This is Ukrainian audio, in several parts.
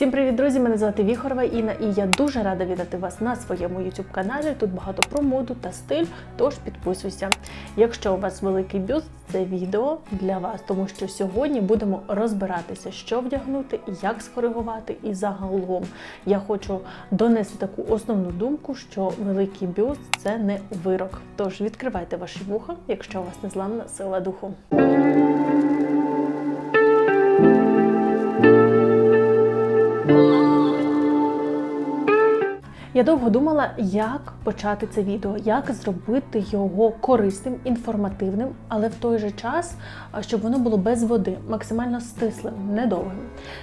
Всім привіт, друзі! Мене звати Віхорова Інна, і я дуже рада вітати вас на своєму youtube каналі. Тут багато про моду та стиль, тож підписуйся. Якщо у вас великий бюст, це відео для вас, тому що сьогодні будемо розбиратися, що вдягнути, як скоригувати. І загалом я хочу донести таку основну думку, що великий бюст це не вирок. Тож відкривайте ваші вуха, якщо у вас незламна сила духу. Я довго думала, як почати це відео, як зробити його корисним, інформативним, але в той же час, щоб воно було без води, максимально стислим, недовгим.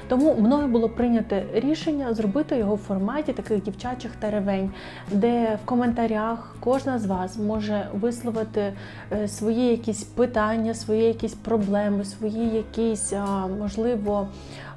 Тому мною було прийнято рішення зробити його в форматі таких дівчачих теревень, де в коментарях кожна з вас може висловити е, свої якісь питання, свої якісь проблеми, свої якісь, можливо,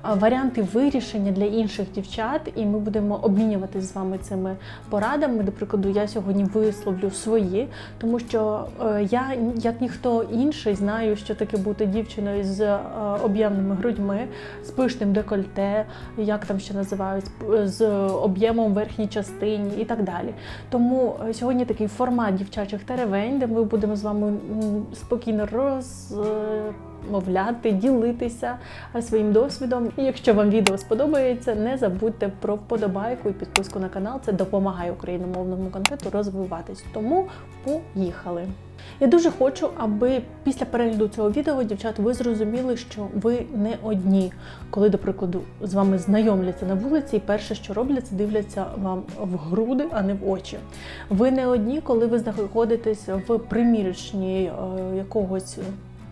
варіанти вирішення для інших дівчат, і ми будемо обмінюватися з вами цими порадами. До прикладу, я сьогодні висловлю свої, тому що е, я, як ніхто інший, знаю, що таке бути дівчиною з е, об'ємними грудьми, з пишним декольте, як там ще називають, з об'ємом верхній частині і так далі. Тому е, сьогодні такий формат дівчачих теревень, де ми будемо з вами спокійно роз. Е, мовляти, ділитися своїм досвідом. І якщо вам відео сподобається, не забудьте про вподобайку і підписку на канал. Це допомагає україномовному контенту розвиватись. Тому поїхали! Я дуже хочу, аби після перегляду цього відео, дівчат, ви зрозуміли, що ви не одні, коли, до прикладу, з вами знайомляться на вулиці, і перше, що роблять, це дивляться вам в груди, а не в очі. Ви не одні, коли ви знаходитесь в примірочній е, якогось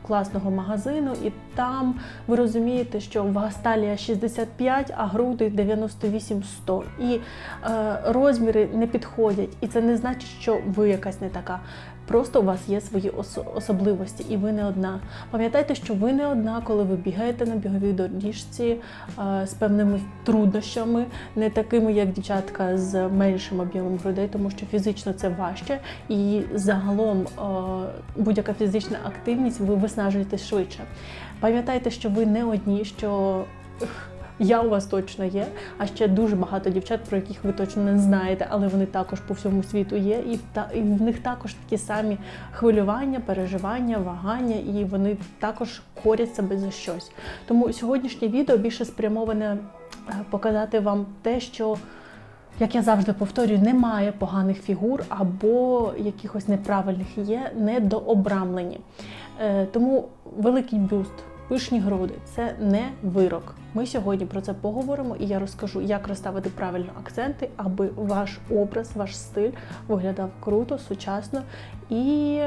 класного магазину, і там ви розумієте, що вага талія 65, а груди 98-100. І е, розміри не підходять. І це не значить, що ви якась не така. Просто у вас є свої ос- особливості, і ви не одна. Пам'ятайте, що ви не одна, коли ви бігаєте на біговій доріжці е, з певними труднощами, не такими, як дівчатка з меншим об'ємом грудей, тому що фізично це важче, і загалом е, будь-яка фізична активність ви виснажуєтесь швидше. Пам'ятайте, що ви не одні, що я у вас точно є, а ще дуже багато дівчат, про яких ви точно не знаєте, але вони також по всьому світу є, і та, і в них також такі самі хвилювання, переживання, вагання, і вони також корять себе за щось. Тому сьогоднішнє відео більше спрямоване е, показати вам те, що. Як я завжди повторюю, немає поганих фігур або якихось неправильних є недообрамлені. Е, Тому великий бюст, пишні груди це не вирок. Ми сьогодні про це поговоримо, і я розкажу, як розставити правильно акценти, аби ваш образ, ваш стиль виглядав круто, сучасно і,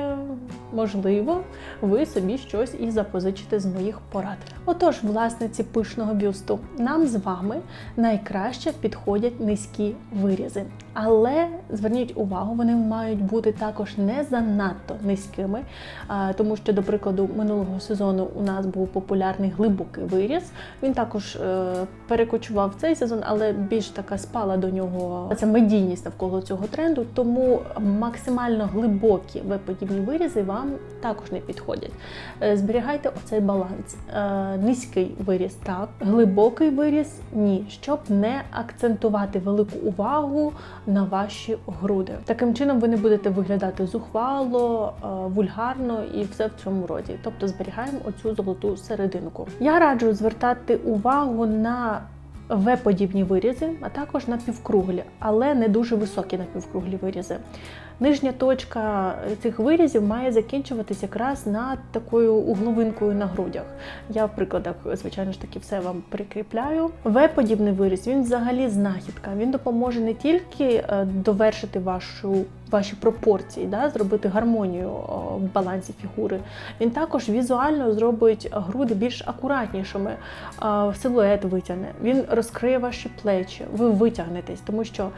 можливо, ви собі щось і запозичите з моїх порад. Отож, власниці пишного бюсту, нам з вами найкраще підходять низькі вирізи. Але зверніть увагу, вони мають бути також не занадто низькими, тому що, до прикладу, минулого сезону у нас був популярний глибокий виріз. Він також е, перекочував цей сезон, але більш така спала до нього ця медійність навколо цього тренду. Тому максимально глибокі веподібні вирізи вам також не підходять. Е, Зберігайте оцей баланс. Е, Низький виріз так, глибокий виріз ні, щоб не акцентувати велику увагу на ваші груди. Таким чином ви не будете виглядати зухвало, е, вульгарно і все в цьому роді. Тобто зберігаємо оцю золоту серединку. Я раджу звертати увагу на В-подібні вирізи, а також на півкруглі, але не дуже високі напівкруглі вирізи. Нижня точка цих вирізів має закінчуватись якраз над такою угловинкою на грудях. Я в прикладах, звичайно ж таки, все вам прикріпляю. В-подібний виріз він взагалі знахідка. Він допоможе не тільки е, довершити вашу. Ваші пропорції, да, зробити гармонію в балансі фігури. Він також візуально зробить груди більш акуратнішими, силует витягне. Він розкриє ваші плечі, ви витягнетесь, тому що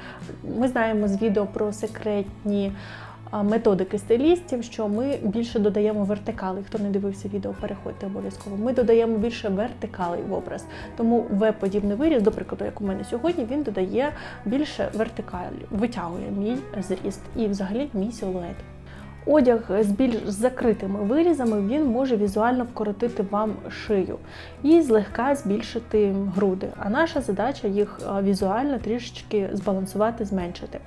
ми знаємо з відео про секретні методики стилістів, що ми більше додаємо вертикали. Хто не дивився відео, переходьте обов'язково. Ми додаємо більше вертикалей в образ. Тому В-подібний виріз, до прикладу, як у мене сьогодні, він додає більше вертикалі, витягує мій зріст і взагалі мій силует. Одяг з більш закритими вирізами він може візуально вкоротити вам шию і злегка збільшити груди. А наша задача їх візуально трішечки збалансувати, зменшити.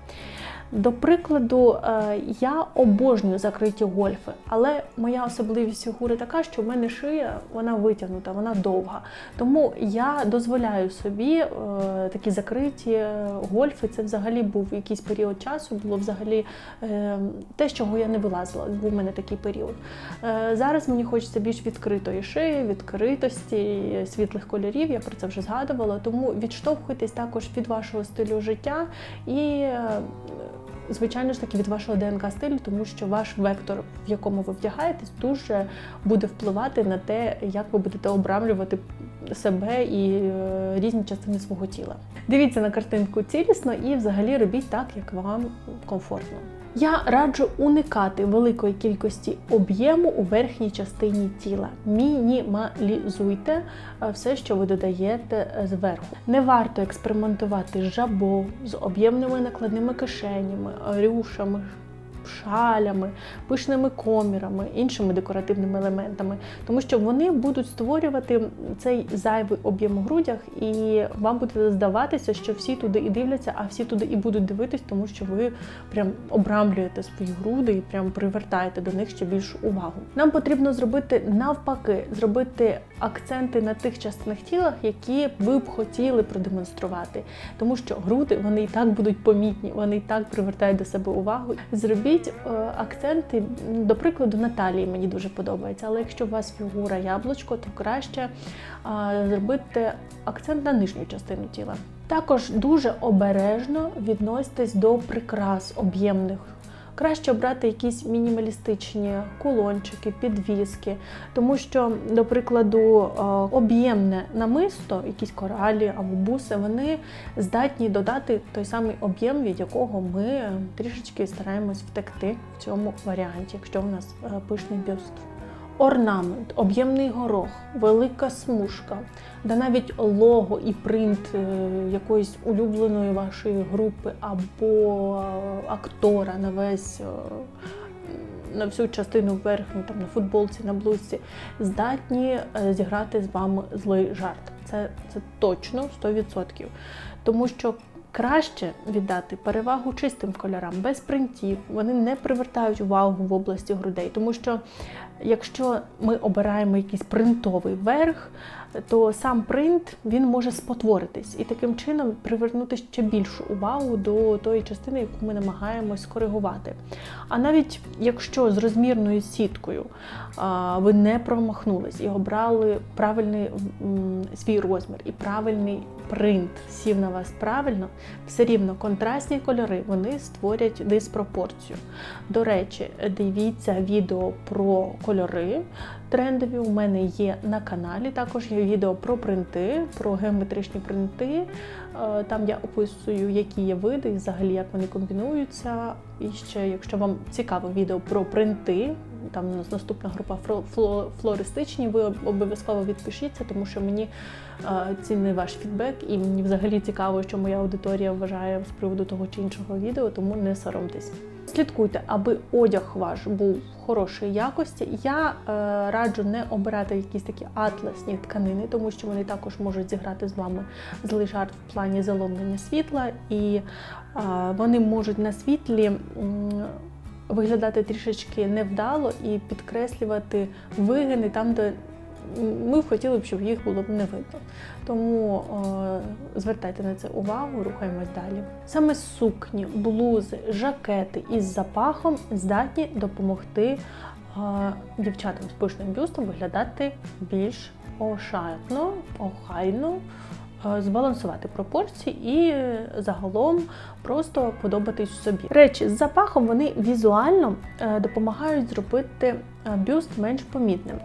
До прикладу, е, я обожнюю закриті гольфи, але моя особливість фігури така, що в мене шия вона витягнута, вона довга. Тому я дозволяю собі е, такі закриті гольфи. Це взагалі був якийсь період часу, було взагалі е, те, з чого я не вилазила. Був у мене такий період. Зараз мені хочеться більш відкритої шиї, відкритості, світлих кольорів. Я про це вже згадувала. Тому відштовхуйтесь також від вашого стилю життя і звичайно ж таки від вашого ДНК стилю, тому що ваш вектор, в якому ви вдягаєтесь, дуже буде впливати на те, як ви будете обрамлювати себе і е, різні частини свого тіла. Дивіться на картинку цілісно і взагалі робіть так, як вам комфортно. Я раджу уникати великої кількості об'єму у верхній частині тіла. Мінімалізуйте е, все, що ви додаєте е, зверху. Не варто експериментувати з жабо, з об'ємними накладними кишенями, рюшами шалями, пишними комірами, іншими декоративними елементами, тому що вони будуть створювати цей зайвий об'єм у грудях, і вам буде здаватися, що всі туди і дивляться, а всі туди і будуть дивитись, тому що ви прям обрамлюєте свої груди і прям привертаєте до них ще більшу увагу. Нам потрібно зробити навпаки, зробити акценти на тих частинах тіла, які ви б хотіли продемонструвати, тому що груди вони і так будуть помітні, вони і так привертають до себе увагу. Зробіть Робіть е, акценти, до прикладу, на талії мені дуже подобається, але якщо у вас фігура яблучко, то краще зробити акцент на нижню частину тіла. Також дуже обережно відноситесь до прикрас об'ємних. Краще обрати якісь мінімалістичні кулончики, підвіски, тому що, до прикладу, е, об'ємне намисто, якісь коралі або буси, вони здатні додати той самий об'єм, від якого ми трішечки стараємось втекти в цьому варіанті, якщо в нас е, пишний бюст. Орнамент, об'ємний горох, велика смужка, да навіть лого і принт е, якоїсь улюбленої вашої групи або актора на весь е, на всю частину верхню, там на футболці, на блузці, здатні е, зіграти з вами злий жарт. Це, Це точно 100%. Тому що Краще віддати перевагу чистим кольорам, без принтів. Вони не привертають увагу в області грудей, тому що якщо ми обираємо якийсь принтовий верх, то сам принт він може спотворитись і таким чином привернути ще більшу увагу до тої частини, яку ми намагаємось скоригувати. А навіть якщо з розмірною сіткою ви не промахнулись і обрали правильний свій розмір і правильний принт сів на вас правильно, все рівно контрастні кольори вони створять диспропорцію. До речі, дивіться відео про кольори. Трендові у мене є на каналі. Також є відео про принти, про геометричні принти. Е, там я описую, які є види, і взагалі як вони комбінуються. І ще, якщо вам цікаво відео про принти, там наступна група флористичні, ви обов'язково відпишіться, тому що мені е, цінний ваш фідбек, і мені взагалі цікаво, що моя аудиторія вважає з приводу того чи іншого відео, тому не соромтесь. Слідкуйте, аби одяг ваш був хорошої якості. Я е, раджу не обирати якісь такі атласні тканини, тому що вони також можуть зіграти з вами злий жарт в плані заломлення світла, і е, вони можуть на світлі. Виглядати трішечки невдало і підкреслювати вигини там, де ми б хотіли щоб їх було б не видно. Тому е, звертайте на це увагу, рухаємось далі. Саме сукні, блузи, жакети із запахом здатні допомогти е, дівчатам з пишним бюстом виглядати більш ошатно, охайно. Е, збалансувати пропорції і загалом просто подобатись собі. Речі з запахом вони візуально е, допомагають зробити е, бюст менш помітним.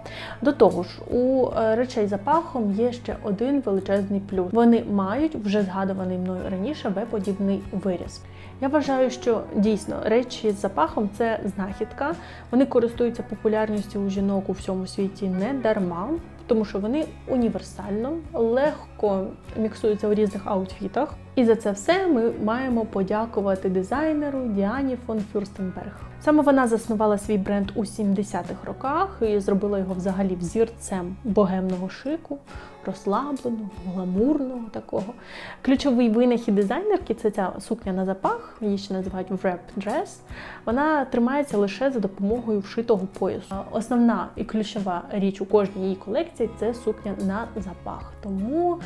До того ж, у речей з запахом є ще один величезний плюс. Вони мають вже згадуваний мною раніше В-подібний виріз. Я вважаю, що дійсно речі з запахом це знахідка. Вони користуються популярністю у жінок у всьому світі не дарма, тому що вони універсально, легко легко міксується у різних аутфітах. І за це все ми маємо подякувати дизайнеру Діані фон Фюрстенберг. Саме вона заснувала свій бренд у 70-х роках і зробила його взагалі взірцем богемного шику, розслабленого, гламурного такого. Ключовий винахід дизайнерки це ця сукня на запах, її ще називають wrap dress. Вона тримається лише за допомогою вшитого поясу. Основна і ключова річ у кожній її колекції це сукня на запах. Тому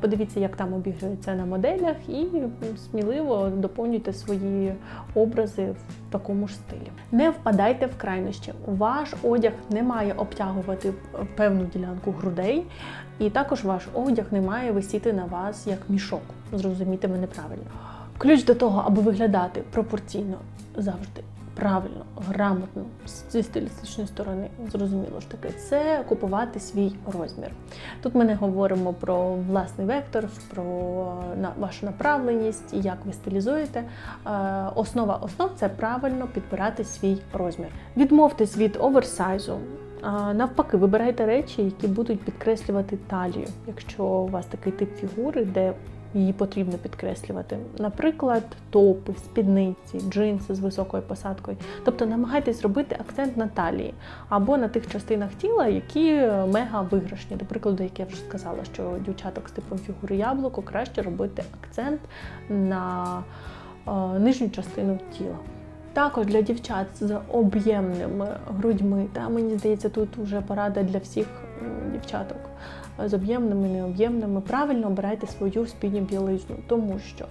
подивіться, як там обігрується на моделях, і сміливо доповнюйте свої образи в такому ж стилі. Не впадайте в крайнощі. Ваш одяг не має обтягувати певну ділянку грудей, і також ваш одяг не має висіти на вас як мішок. Зрозумійте мене правильно. Ключ до того, аби виглядати пропорційно завжди. Правильно, грамотно, зі стилістичної сторони, зрозуміло ж таки, це купувати свій розмір. Тут ми не говоримо про власний вектор, про вашу направленість як ви стилізуєте. Е, Основа основ це правильно підбирати свій розмір. Відмовтесь від оверсайзу. Навпаки, вибирайте речі, які будуть підкреслювати талію, якщо у вас такий тип фігури, де її потрібно підкреслювати. Наприклад, топи, спідниці, джинси з високою посадкою. Тобто намагайтесь робити акцент на талії або на тих частинах тіла, які мега виграшні. До прикладу, як я вже сказала, що дівчаток з типом фігури яблуко краще робити акцент на е, нижню частину тіла. Також для дівчат з об'ємними грудьми, та мені здається, тут вже порада для всіх дівчаток з об'ємними, необ'ємними. Правильно обирайте свою спідню білизну, тому що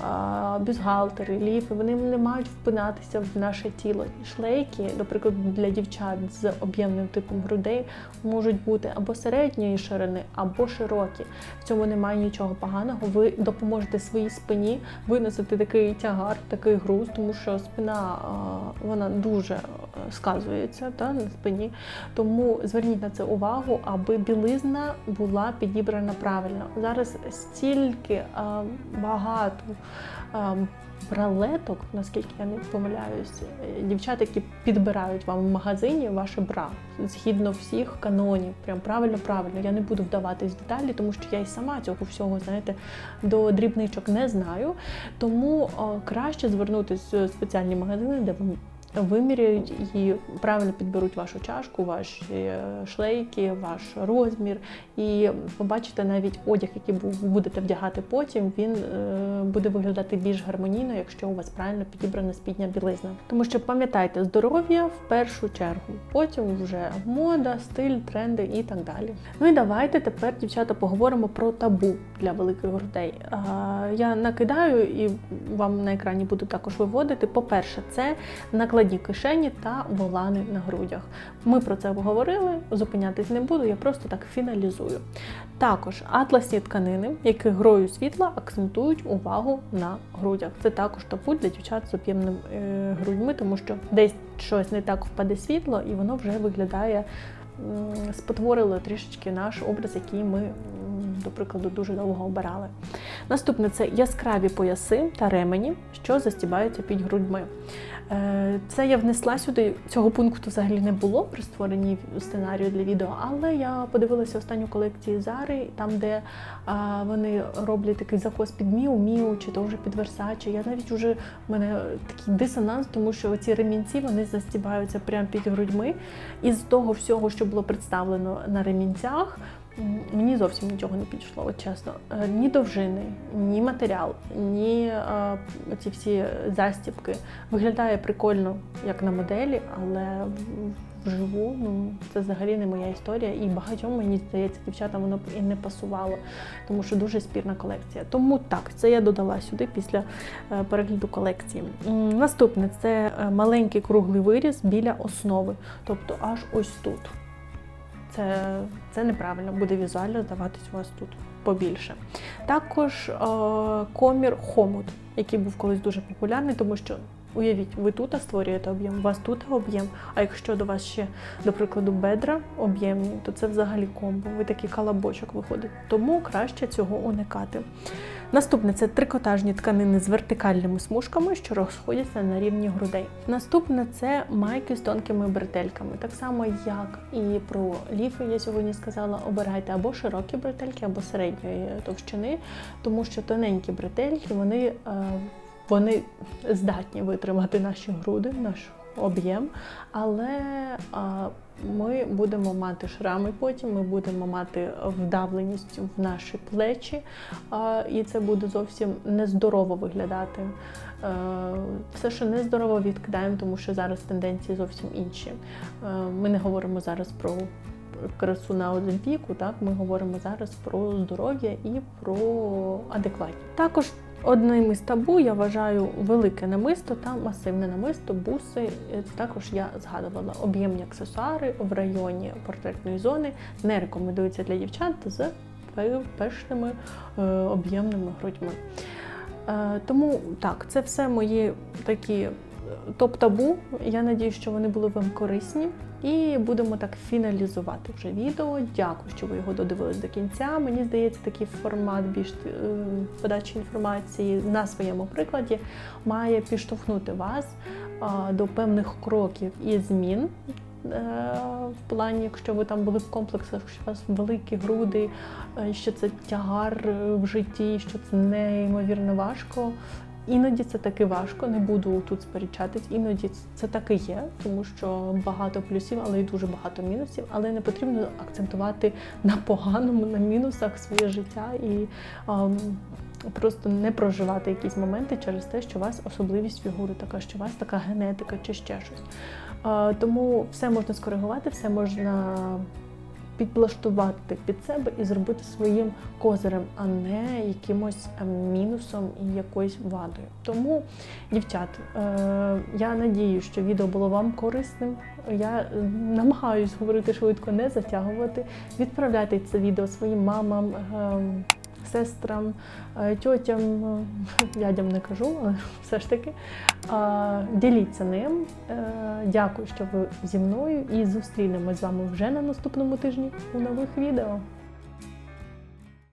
а, бюстгальтери, ліфи вони не мають впинатися в наше тіло. Шлейки, наприклад, для дівчат з об'ємним типом грудей можуть бути або середньої ширини, або широкі. В цьому немає нічого поганого. Ви допоможете своїй спині виносити такий тягар, такий груз, тому що спина вона дуже е, сказується та, на спині. Тому зверніть на це увагу, аби білизна була підібрана правильно. Зараз стільки а, багато а, бралеток, наскільки я не помиляюсь, е, дівчата, які підбирають вам в магазині ваше бра згідно всіх канонів. Прям правильно, правильно. Я не буду вдаватись в деталі, тому що я і сама цього всього, знаєте, до дрібничок не знаю. Тому а, краще звернутися в спеціальні магазини, де вам виміряють і правильно підберуть вашу чашку, ваші е, шлейки, ваш розмір. І побачите навіть одяг, який бу- будете вдягати потім, він е, буде виглядати більш гармонійно, якщо у вас правильно підібрана спідня білизна. Тому що пам'ятайте, здоров'я в першу чергу, потім вже мода, стиль, тренди і так далі. Ну і давайте тепер, дівчата, поговоримо про табу для великих грудей. Я накидаю і вам на екрані буду також виводити. По-перше, це накладні кишені та волани на грудях. Ми про це говорили, зупинятись не буду, я просто так фіналізую. Також атласні тканини, які грою світла акцентують увагу на грудях. Це також табу для дівчат з об'ємними е, грудьми, тому що десь щось не так впаде світло, і воно вже виглядає спотворило трішечки наш образ, який ми, до прикладу, дуже довго обирали. Наступне це яскраві пояси та ремені, що застібаються під грудьми. Е, Це я внесла сюди. Цього пункту взагалі не було при створенні сценарію для відео, але я подивилася останню колекцію Зари, там, де а, вони роблять такий закос під Міу Міу, чи то вже під Версаче. Я навіть уже в мене такий дисонанс, тому що ці ремінці вони застібаються прямо під грудьми. І з того всього, що було представлено на ремінцях. Мені зовсім нічого не підійшло, от чесно. Е, Ні довжини, ні матеріал, ні е, ці всі застібки. Виглядає прикольно, як на моделі, але вживу ну, це взагалі не моя історія. І багатьом, мені здається, дівчатам воно б і не пасувало, тому що дуже спірна колекція. Тому так, це я додала сюди після е, перегляду колекції. Наступне це маленький круглий виріз біля основи, тобто аж ось тут. Це, це неправильно, буде візуально здаватись у вас тут побільше. Також е, комір хомут, який був колись дуже популярний, тому що Уявіть, ви тут створюєте об'єм, у вас тут об'єм. А якщо до вас ще, до прикладу, бедра об'ємні, то це взагалі комбо. Ви такий калабочок виходить. Тому краще цього уникати. Наступне це трикотажні тканини з вертикальними смужками, що розходяться на рівні грудей. Наступне це майки з тонкими бретельками. Так само, як і про ліфи, я сьогодні сказала, обирайте або широкі бретельки, або середньої товщини, тому що тоненькі бретельки вони, е, вони здатні витримати наші груди, наш об'єм, але а, ми будемо мати шрами потім, ми будемо мати вдавленість в наші плечі, а, і це буде зовсім нездорово виглядати. Е, Все, що нездорово, відкидаємо, тому що зараз тенденції зовсім інші. Е, Ми не говоримо зараз про красу на Олімпійку, так ми говоримо зараз про здоров'я і про адекватність. Також Одним із табу я вважаю велике намисто та масивне намисто, буси. Е, Також я згадувала об'ємні аксесуари в районі портретної зони не рекомендуються для дівчат з пишними е, об'ємними грудьми. Е, Тому так, це все мої такі топ-табу. Я надію, що вони були вам корисні. І будемо так фіналізувати вже відео. Дякую, що ви його додивились до кінця. Мені здається, такий формат більш е, подачі інформації на своєму прикладі має підштовхнути вас до певних кроків і змін. е, В плані, якщо ви там були в комплексах, що у вас великі груди, е, що це тягар в житті, що це неймовірно важко. Іноді це таки важко, не буду тут сперечатись. Іноді це так і є, тому що багато плюсів, але й дуже багато мінусів. Але не потрібно акцентувати на поганому, на мінусах своє життя і ем, просто не проживати якісь моменти через те, що у вас особливість фігури така, що у вас така генетика чи ще щось. Е, тому все можна скоригувати, все можна підлаштувати під себе і зробити своїм козирем, а не якимось е, мінусом і якоюсь вадою. Тому, дівчат, е, я надію, що відео було вам корисним. Я е, намагаюсь говорити швидко, не затягувати. Відправляйте це відео своїм мамам. Сестрам, е, тьотям, е, дядям не кажу, але все ж таки. Діліться ним. Е, Дякую, що ви зі мною і зустрінемось з вами вже на наступному тижні у нових відео.